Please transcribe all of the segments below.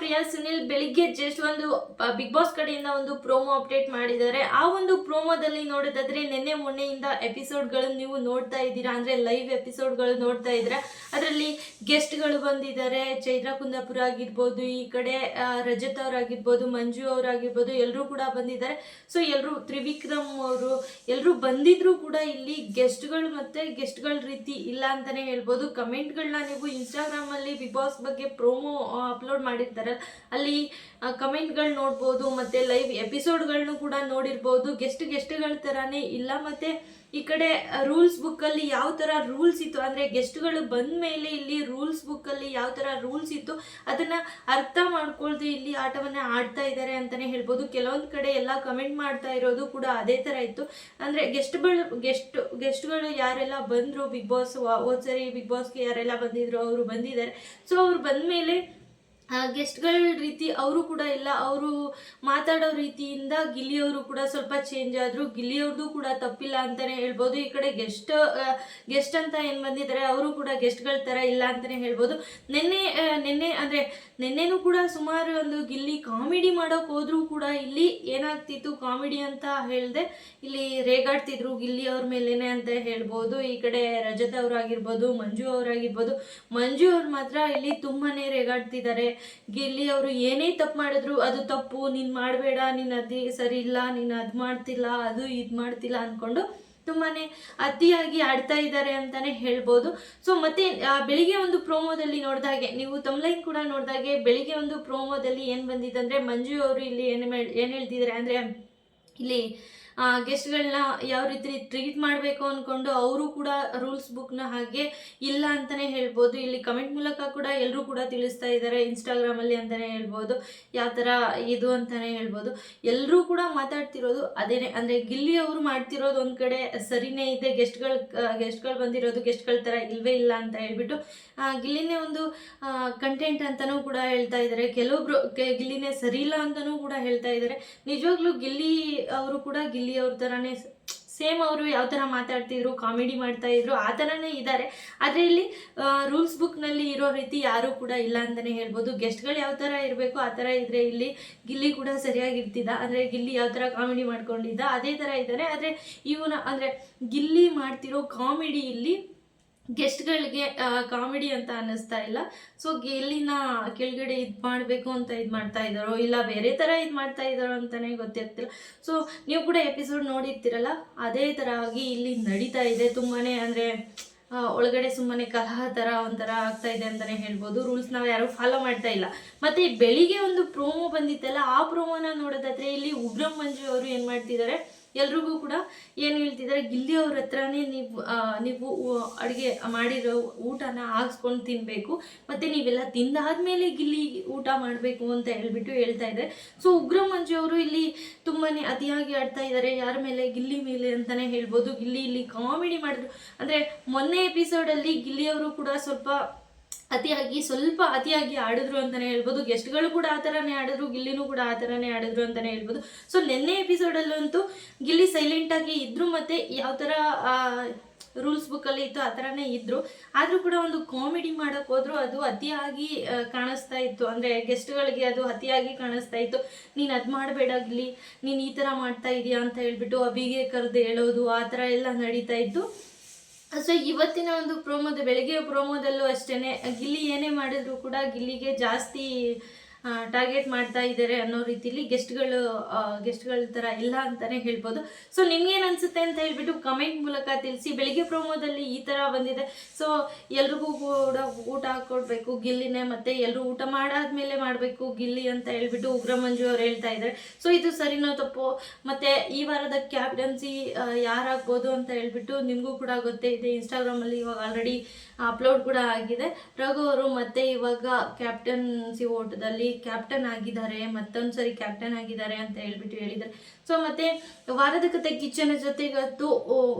ಪ್ರಿಯಾ, ಸುನಿಲ್ ಬೆಳಿಗ್ಗೆ ಜಸ್ಟ್ ಒಂದು big boss ಕಡೆಯಿಂದ ಒಂದು ಪ್ರೋಮೋ ಅಪ್ಡೇಟ್ ಮಾಡಿದ್ದಾರೆ. ಆ ಒಂದು ಪ್ರೋಮೋದಲ್ಲಿ ನೋಡೋದಾದ್ರೆ ನಿನ್ನೆ ಮೊನ್ನೆಯಿಂದ ಎಪಿಸೋಡ್ಗಳನ್ನು ನೀವು ನೋಡ್ತಾ ಇದ್ದೀರಾ? ಅಂದ್ರೆ ಲೈವ್ ಎಪಿಸೋಡ್ಗಳು ನೋಡ್ತಾ ಇದ್ದೀರಾ? ಅದರಲ್ಲಿ ಗೆಸ್ಟ್ಗಳು ಬಂದಿದ್ದಾರೆ. ಚೈತ್ರ ಕುಂದಾಪುರ ಆಗಿರ್ಬೋದು, ಈ ಕಡೆ ರಜತ್ ಅವರಾಗಿರ್ಬೋದು, ಮಂಜು ಅವರಾಗಿರ್ಬೋದು ಎಲ್ಲರೂ ಕೂಡ ಬಂದಿದ್ದಾರೆ. ಸೊ ಎಲ್ಲರೂ ತ್ರಿವಿಕ್ರಮ್ ಅವರು ಎಲ್ಲರೂ ಬಂದಿದ್ರು ಕೂಡ ಇಲ್ಲಿ ಗೆಸ್ಟ್ಗಳು ಮತ್ತೆ ಗೆಸ್ಟ್ಗಳ ರೀತಿ ಇಲ್ಲ ಅಂತಾನೆ ಹೇಳ್ಬೋದು. ಕಮೆಂಟ್ಗಳನ್ನ ನೀವು ಇನ್ಸ್ಟಾಗ್ರಾಮಲ್ಲಿ ಬಿಗ್ ಬಾಸ್ ಬಗ್ಗೆ ಪ್ರೋಮೋ ಅಪ್ಲೋಡ್ ಮಾಡಿರ್ತಾರೆ. ಅಲ್ಲಿ ಕಮೆಂಟ್ಗಳು ನೋಡ್ಬೋದು, ಮತ್ತೆ ಲೈವ್ ಎಪಿಸೋಡ್ಗಳನ್ನು ಕೂಡ ನೋಡಿರ್ಬೋದು. ಗೆಸ್ಟ್ ಗೆಸ್ಟ್ಗಳ ಥರನೇ ಇಲ್ಲ, ಮತ್ತೆ ಈ ಕಡೆ ರೂಲ್ಸ್ ಬುಕ್ಕಲ್ಲಿ ಯಾವ ಥರ ರೂಲ್ಸ್ ಇತ್ತು? ಅಂದರೆ ಗೆಸ್ಟ್ಗಳು ಬಂದ ಮೇಲೆ ಇಲ್ಲಿ ರೂಲ್ಸ್ ಬುಕ್ಕಲ್ಲಿ ಯಾವ ಥರ ರೂಲ್ಸ್ ಇತ್ತು? ಅದನ್ನು ಅರ್ಥ ಮಾಡ್ಕೊಳ್ದು ಇಲ್ಲಿ ಆಟವನ್ನು ಆಡ್ತಾ ಇದ್ದಾರೆ ಅಂತಲೇ ಹೇಳ್ಬೋದು. ಕೆಲವೊಂದು ಕಡೆ ಎಲ್ಲ ಕಮೆಂಟ್ ಮಾಡ್ತಾ ಇರೋದು ಕೂಡ ಅದೇ ಥರ ಇತ್ತು. ಅಂದರೆ ಗೆಸ್ಟ್ಗಳು, ಗೆಸ್ಟ್, ಗೆಸ್ಟ್ಗಳು ಯಾರೆಲ್ಲ ಬಂದರು, ಬಿಗ್ ಬಾಸ್ ಹೋದ್ಸರಿ ಬಿಗ್ ಬಾಸ್ಗೆ ಯಾರೆಲ್ಲ ಬಂದಿದ್ರು, ಅವರು ಬಂದಿದ್ದಾರೆ. ಸೊ, ಅವ್ರು ಬಂದ ಮೇಲೆ ಗೆಸ್ಟ್ಗಳ ರೀತಿ ಅವರು ಕೂಡ ಇಲ್ಲ. ಅವರು ಮಾತಾಡೋ ರೀತಿಯಿಂದ ಗಿಲ್ಲಿಯವರು ಕೂಡ ಸ್ವಲ್ಪ ಚೇಂಜ್ ಆದರು. ಗಿಲ್ಲಿಯವ್ರದ್ದು ಕೂಡ ತಪ್ಪಿಲ್ಲ ಅಂತಲೇ ಹೇಳ್ಬೋದು. ಈ ಕಡೆ ಗೆಸ್ಟ್ ಗೆಸ್ಟ್ ಅಂತ ಏನು ಬಂದಿದ್ದಾರೆ, ಅವರು ಕೂಡ ಗೆಸ್ಟ್ಗಳ ಥರ ಇಲ್ಲ ಅಂತಲೇ ಹೇಳ್ಬೋದು. ನಿನ್ನೆ ನಿನ್ನೆ ಅಂದರೆ ನಿನ್ನೆನೂ ಕೂಡ ಸುಮಾರು ಒಂದು ಗಿಲ್ಲಿ ಕಾಮಿಡಿ ಮಾಡೋಕ್ಕೆ ಹೋದರೂ ಕೂಡ ಇಲ್ಲಿ ಏನಾಗ್ತಿತ್ತು ಕಾಮಿಡಿ ಅಂತ ಹೇಳಿದೆ, ಇಲ್ಲಿ ರೇಗಾಡ್ತಿದ್ರು ಗಿಲ್ಲಿ ಅವ್ರ ಮೇಲೇನೆ ಅಂತ ಹೇಳ್ಬೋದು. ಈ ಕಡೆ ರಜತ್ ಅವರಾಗಿರ್ಬೋದು, ಮಂಜು ಅವರಾಗಿರ್ಬೋದು. ಮಂಜು ಅವ್ರು ಮಾತ್ರ ಇಲ್ಲಿ ತುಂಬಾ ರೇಗಾಡ್ತಿದ್ದಾರೆ. ಗಿಲ್ಲಿ ಅವರು ಏನೇ ತಪ್ಪು ಮಾಡಿದ್ರು, ಅದು ತಪ್ಪು, ನೀನು ಮಾಡಬೇಡ, ನೀನು ಅದೇ ಸರಿ ಇಲ್ಲ, ನೀನು ಅದು ಮಾಡ್ತಿಲ್ಲ, ಅದು ಇದು ಮಾಡ್ತಿಲ್ಲ ಅಂದ್ಕೊಂಡು ತುಂಬಾ ಅತಿಯಾಗಿ ಆಡ್ತಾ ಇದ್ದಾರೆ ಅಂತಾನೆ ಹೇಳ್ಬೋದು. ಸೊ ಮತ್ತೆ ಬೆಳಿಗ್ಗೆ ಒಂದು ಪ್ರೋಮೋದಲ್ಲಿ ನೋಡಿದಾಗೆ ನೀವು ತಮ್ಲೈನ್ ಕೂಡ ನೋಡಿದಾಗೆ ಬೆಳಿಗ್ಗೆ ಒಂದು ಪ್ರೋಮೋದಲ್ಲಿ ಏನು ಬಂದಿದೆ ಮಂಜು ಅವರು ಇಲ್ಲಿ ಏನು ಏನು ಹೇಳ್ತಿದ್ದಾರೆ ಅಂದರೆ, ಇಲ್ಲಿ ಗೆಸ್ಟ್ಗಳನ್ನ ಯಾವ ರೀತಿ ಟ್ರೀಟ್ ಮಾಡಬೇಕು ಅಂದ್ಕೊಂಡು ಅವರು ಕೂಡ ರೂಲ್ಸ್ ಬುಕ್ನ ಹಾಗೆ ಇಲ್ಲ ಅಂತಲೇ ಹೇಳ್ಬೋದು. ಇಲ್ಲಿ ಕಮೆಂಟ್ ಮೂಲಕ ಕೂಡ ಎಲ್ಲರೂ ಕೂಡ ತಿಳಿಸ್ತಾ ಇದ್ದಾರೆ. ಇನ್ಸ್ಟಾಗ್ರಾಮಲ್ಲಿ ಅಂತಲೇ ಹೇಳ್ಬೋದು. ಯಾವ ಥರ ಇದು ಅಂತಲೇ ಹೇಳ್ಬೋದು. ಎಲ್ಲರೂ ಕೂಡ ಮಾತಾಡ್ತಿರೋದು ಅದೇನೆ, ಅಂದರೆ ಗಿಲ್ಲಿ ಅವರು ಮಾಡ್ತಿರೋದು ಒಂದು ಕಡೆ ಸರಿನೇ ಇದೆ. ಗೆಸ್ಟ್ಗಳು ಗೆಸ್ಟ್ಗಳು ಬಂದಿರೋದು ಗೆಸ್ಟ್ಗಳ ಥರ ಇಲ್ವೇ ಇಲ್ಲ ಅಂತ ಹೇಳ್ಬಿಟ್ಟು ಗಿಲ್ಲಿನೇ ಒಂದು ಕಂಟೆಂಟ್ ಅಂತಲೂ ಕೂಡ ಹೇಳ್ತಾ ಇದ್ದಾರೆ. ಕೆಲವೊಬ್ರು ಗಿಲ್ಲಿನೇ ಸರಿ ಇಲ್ಲ ಅಂತಲೂ ಕೂಡ ಹೇಳ್ತಾ ಇದ್ದಾರೆ. ನಿಜವಾಗ್ಲೂ ಗಿಲ್ಲಿ ಅವರು ಕೂಡ ಗಿಲ್ಲಿ ಅವ್ರ ಥರನೇ ಸೇಮ್ ಅವರು ಯಾವ ಥರ ಮಾತಾಡ್ತಿದ್ರು, ಕಾಮಿಡಿ ಮಾಡ್ತಾ ಇದ್ರು, ಆ ಥರನೇ ಇದ್ದಾರೆ ಆದರೆ ಇಲ್ಲಿ ರೂಲ್ಸ್ ಬುಕ್ನಲ್ಲಿ ಇರೋ ರೀತಿ ಯಾರೂ ಕೂಡ ಇಲ್ಲ ಅಂತಲೇ ಹೇಳ್ಬೋದು. ಗೆಸ್ಟ್ಗಳು ಯಾವ ಥರ ಇರಬೇಕು, ಆ ಥರ ಇದ್ದರೆ ಇಲ್ಲಿ ಗಿಲ್ಲಿ ಕೂಡ ಸರಿಯಾಗಿರ್ತಿದ್ದ ಅಂದರೆ ಗಿಲ್ಲಿ ಯಾವ ಥರ ಕಾಮಿಡಿ ಮಾಡ್ಕೊಂಡಿದ್ದ, ಅದೇ ಥರ ಇದ್ದಾರೆ ಆದರೆ ಇವನ, ಅಂದರೆ ಗಿಲ್ಲಿ ಮಾಡ್ತಿರೋ ಕಾಮಿಡಿ ಇಲ್ಲಿ ಗೆಸ್ಟ್ಗಳಿಗೆ ಕಾಮಿಡಿ ಅಂತ ಅನ್ನಿಸ್ತಾ ಇಲ್ಲ. ಸೊ, ಎಲ್ಲಿನ ಕೆಳಗಡೆ ಇದು ಮಾಡಬೇಕು ಅಂತ ಇದು ಮಾಡ್ತಾ ಇದ್ದಾರೋ, ಇಲ್ಲ ಬೇರೆ ಥರ ಇದು ಮಾಡ್ತಾ ಇದ್ದಾರೋ ಅಂತಲೇ ಗೊತ್ತಿರ್ತಿಲ್ಲ. ಸೊ, ನೀವು ಕೂಡ ಎಪಿಸೋಡ್ ನೋಡಿರ್ತೀರಲ್ಲ, ಅದೇ ಥರ ಆಗಿ ಇಲ್ಲಿ ನಡೀತಾ ಇದೆ ತುಂಬಾ ಅಂದರೆ ಒಳಗಡೆ ಸುಮ್ಮನೆ ಕಲಹ ಥರ ಒಂಥರ ಆಗ್ತಾ ಇದೆ ಅಂತಲೇ ಹೇಳ್ಬೋದು. ರೂಲ್ಸ್ ನಾವು ಯಾರೂ ಫಾಲೋ ಮಾಡ್ತಾ ಇಲ್ಲ. ಮತ್ತು ಬೆಳಿಗ್ಗೆ ಒಂದು ಪ್ರೋಮೋ ಬಂದಿತ್ತಲ್ಲ, ಆ ಪ್ರೋಮೋನ ನೋಡೋದಾದ್ರೆ ಇಲ್ಲಿ ಉಗ್ರಂ ಮಂಜು ಅವರು ಏನು ಮಾಡ್ತಿದ್ದಾರೆ ಎಲ್ರಿಗೂ ಕೂಡ ಏನು ಹೇಳ್ತಿದ್ದಾರೆ, ಗಿಲ್ಲಿ ಅವ್ರ ಹತ್ರನೇ ನೀವು ನೀವು ಅಡುಗೆ ಮಾಡಿರೋ ಊಟನ ಹಾಕ್ಸ್ಕೊಂಡು ತಿನ್ನಬೇಕು ಮತ್ತು ನೀವೆಲ್ಲ ತಿಂದಾದ್ಮೇಲೆ ಗಿಲ್ಲಿ ಊಟ ಮಾಡಬೇಕು ಅಂತ ಹೇಳ್ಬಿಟ್ಟು ಹೇಳ್ತಾ ಇದ್ದಾರೆ. ಸೊ ಉಗ್ರ ಅವರು ಇಲ್ಲಿ ತುಂಬಾ ಅತಿಯಾಗಿ ಆಡ್ತಾ ಇದ್ದಾರೆ. ಯಾರ ಮೇಲೆ? ಗಿಲ್ಲಿ ಮೇಲೆ ಅಂತಲೇ ಹೇಳ್ಬೋದು. ಗಿಲ್ಲಿ ಇಲ್ಲಿ ಕಾಮಿಡಿ ಮಾಡಿದ್ರು. ಅಂದರೆ ಮೊನ್ನೆ ಎಪಿಸೋಡಲ್ಲಿ ಗಿಲ್ಲಿ ಅವರು ಕೂಡ ಸ್ವಲ್ಪ ಅತಿಯಾಗಿ, ಸ್ವಲ್ಪ ಅತಿಯಾಗಿ ಆಡಿದ್ರು ಅಂತಲೇ ಹೇಳ್ಬೋದು. ಗೆಸ್ಟ್ಗಳು ಕೂಡ ಆ ಥರನೇ ಆಡಿದ್ರು, ಗಿಲ್ಲಿನೂ ಕೂಡ ಆ ಥರನೇ ಆಡಿದ್ರು ಅಂತಲೇ ಹೇಳ್ಬೋದು. ಸೊ ನಿನ್ನೆ ಎಪಿಸೋಡಲ್ಲಂತೂ ಗಿಲ್ಲಿ ಸೈಲೆಂಟಾಗಿ ಇದ್ದರು ಮತ್ತು ಯಾವ ಥರ ರೂಲ್ಸ್ ಬುಕ್ಕಲ್ಲಿ ಇತ್ತು ಆ ಥರನೇ ಇದ್ದರು ಆದರೂ ಕೂಡ ಒಂದು ಕಾಮಿಡಿ ಮಾಡೋಕ್ಕೆ ಹೋದ್ರು. ಅದು ಅತಿಯಾಗಿ ಕಾಣಿಸ್ತಾ ಇತ್ತು. ಅಂದರೆ ಗೆಸ್ಟ್ಗಳಿಗೆ ಅದು ಅತಿಯಾಗಿ ಕಾಣಿಸ್ತಾ ಇತ್ತು. ನೀನು ಅದು ಮಾಡಬೇಡ ಗಿಲ್ಲಿ. ನೀನು ಈ ಥರ ಮಾಡ್ತಾ ಇದೀಯಾ ಅಂತ ಹೇಳ್ಬಿಟ್ಟು ಅಬಿಗೆ ಕರೆದು ಹೇಳೋದು, ಆ ಥರ ಎಲ್ಲ ನಡೀತಾ ಇತ್ತು. ಸೊ ಇವತ್ತಿನ ಒಂದು ಪ್ರೋಮೋದ ಬೆಳಗ್ಗೆ ಪ್ರೋಮೋದಲ್ಲೂ ಅಷ್ಟೇ ಗಿಲ್ಲಿ ಏನೇ ಮಾಡಿದ್ರು ಕೂಡ ಗಿಲ್ಲಿಗೆ ಜಾಸ್ತಿ ಟಾರ್ಗೆಟ್ ಮಾಡ್ತಾ ಇದ್ದಾರೆ ಅನ್ನೋ ರೀತಿಲಿ ಗೆಸ್ಟ್ಗಳು ಗೆಸ್ಟ್ಗಳ ಥರ ಇಲ್ಲ ಅಂತಲೇ ಹೇಳ್ಬೋದು. ಸೊ ನಿಮ್ಗೇನು ಅನಿಸುತ್ತೆ ಅಂತ ಹೇಳ್ಬಿಟ್ಟು ಕಮೆಂಟ್ ಮೂಲಕ ತಿಳಿಸಿ. ಬೆಳಿಗ್ಗೆ ಪ್ರೋಮೋದಲ್ಲಿ ಈ ಥರ ಬಂದಿದೆ. ಸೊ ಎಲ್ರಿಗೂ ಕೂಡ ಊಟ ಹಾಕ್ಕೊಡ್ಬೇಕು ಗಿಲ್ಲಿನೇ ಮತ್ತು ಎಲ್ಲರೂ ಊಟ ಮಾಡಾದ್ಮೇಲೆ ಮಾಡಬೇಕು, ಗಿಲ್ಲಿ ಅಂತ ಹೇಳ್ಬಿಟ್ಟು ಉಗ್ರ ಮಂಜು ಅವ್ರು ಹೇಳ್ತಾ ಇದ್ದಾರೆ ಸೊ ಇದು ಸರಿನೋ ತಪ್ಪು? ಮತ್ತು ಈ ವಾರದ ಕ್ಯಾಪ್ಟನ್ಸಿ ಯಾರಾಗ್ಬೋದು ಅಂತ ಹೇಳ್ಬಿಟ್ಟು ನಿಮಗೂ ಕೂಡ ಗೊತ್ತೇ ಇದೆ. ಇನ್ಸ್ಟಾಗ್ರಾಮಲ್ಲಿ ಇವಾಗ ಆಲ್ರೆಡಿ ಅಪ್ಲೋಡ್ ಕೂಡ ಆಗಿದೆ. ರಘು ಅವರು ಮತ್ತೆ ಇವಾಗ ಕ್ಯಾಪ್ಟನ್ಸಿ ಓಟದಲ್ಲಿ ಕ್ಯಾಪ್ಟನ್ ಆಗಿದ್ದಾರೆ, ಮತ್ತೊಂದು ಸರಿ ಕ್ಯಾಪ್ಟನ್ ಆಗಿದ್ದಾರೆ ಅಂತ ಹೇಳ್ಬಿಟ್ಟು ಹೇಳಿದ್ದಾರೆ. ಸೊ ಮತ್ತೆ ವಾರದ ಕತೆ ಕಿಚ್ಚನ ಜೊತೆಗತ್ತು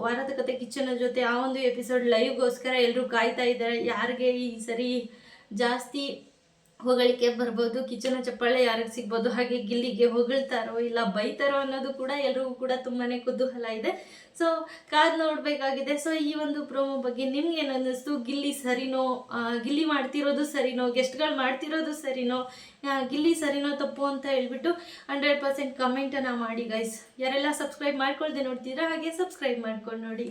ವಾರದ ಕತೆ ಕಿಚ್ಚನ ಜೊತೆ ಆ ಒಂದು ಎಪಿಸೋಡ್ ಲೈವ್ಗೋಸ್ಕರ ಎಲ್ಲರೂ ಕಾಯ್ತಾ ಇದ್ದಾರೆ. ಯಾರಿಗೆ ಈ ಸರಿ ಜಾಸ್ತಿ ಹೊಗಳಿಕೆ ಬರ್ಬೋದು, ಕಿಚನ ಚಪ್ಪಾಳೆ ಯಾರಿಗೆ ಸಿಗ್ಬೋದು, ಹಾಗೆ ಗಿಲ್ಲಿಗೆ ಹೊಗಳ್ತಾರೋ ಇಲ್ಲ ಬೈತಾರೋ ಅನ್ನೋದು ಕೂಡ ಎಲ್ರಿಗೂ ಕೂಡ ತುಂಬಾನೇ ಕುತೂಹಲ ಇದೆ. ಸೊ ಕಾದ್ ನೋಡಬೇಕಾಗಿದೆ. ಸೊ ಈ ಒಂದು ಪ್ರೋಮೋ ಬಗ್ಗೆ ನಿಮ್ಗೆ ಏನು ಅನ್ನಿಸ್ತು? ಗಿಲ್ಲಿ ಸರಿನೋ ಗಿಲ್ಲಿ ಮಾಡ್ತಿರೋದು ಸರಿನೋ, ಗೆಸ್ಟ್ಗಳು ಮಾಡ್ತಿರೋದು ಸರಿನೋ ಗಿಲ್ಲಿ ಸರಿನೋ ತಪ್ಪು ಅಂತ ಹೇಳ್ಬಿಟ್ಟು ಹಂಡ್ರೆಡ್ ಪರ್ಸೆಂಟ್ ಕಮೆಂಟನ್ನು ಮಾಡಿ ಗೈಸ್ ಯಾರೆಲ್ಲ ಸಬ್ಸ್ಕ್ರೈಬ್ ಮಾಡ್ಕೊಳ್ದೆ ನೋಡ್ತೀರಾ, ಹಾಗೆ ಸಬ್ಸ್ಕ್ರೈಬ್ ಮಾಡ್ಕೊಂಡು ನೋಡಿ.